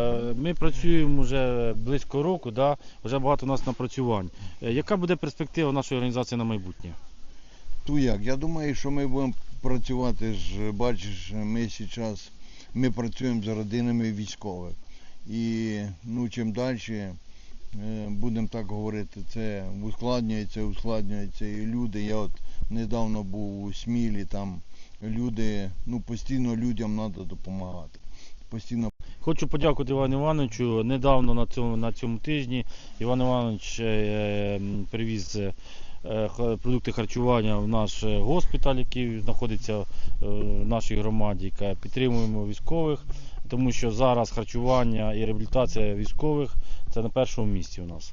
Е, Ми працюємо вже близько року, да? вже багато у нас напрацювань. Е, Яка буде перспектива нашої організації на майбутнє? Ту як? Я думаю, що ми будемо працювати ж, бачиш, ми зараз ми працюємо з родинами військових. І ну, чим далі, е, будемо так говорити, це ускладнюється, ускладнюється. І люди, я от недавно був у Смілі, там люди, ну постійно людям треба допомагати. Постійно Хочу подякувати Івану Івановичу. Недавно на цьому, на цьому тижні Іван Іванович е, м, привіз е, продукти харчування в наш е, госпіталь, який знаходиться в нашій громаді. Каже, Підтримуємо військових, тому що зараз харчування і реабілітація військових це на першому місці у нас.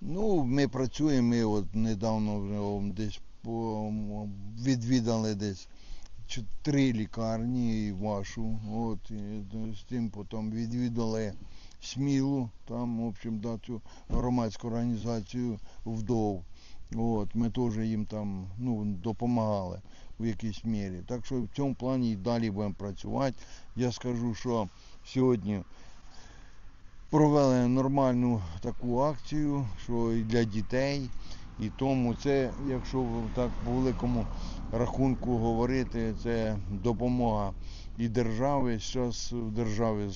Ну, ми працюємо, ми от недавно десь по, відвідали десь три лікарні і вашу. От, і з тим потім відвідали Смілу, там, в общем, да, цю громадську організацію вдов. От, ми теж їм там ну, допомагали в якійсь мірі. Так що в цьому плані і далі будемо працювати. Я скажу, що сьогодні провели нормальну таку акцію, що і для дітей. І тому це, якщо так по великому рахунку говорити, це допомога і держави. Зараз в державі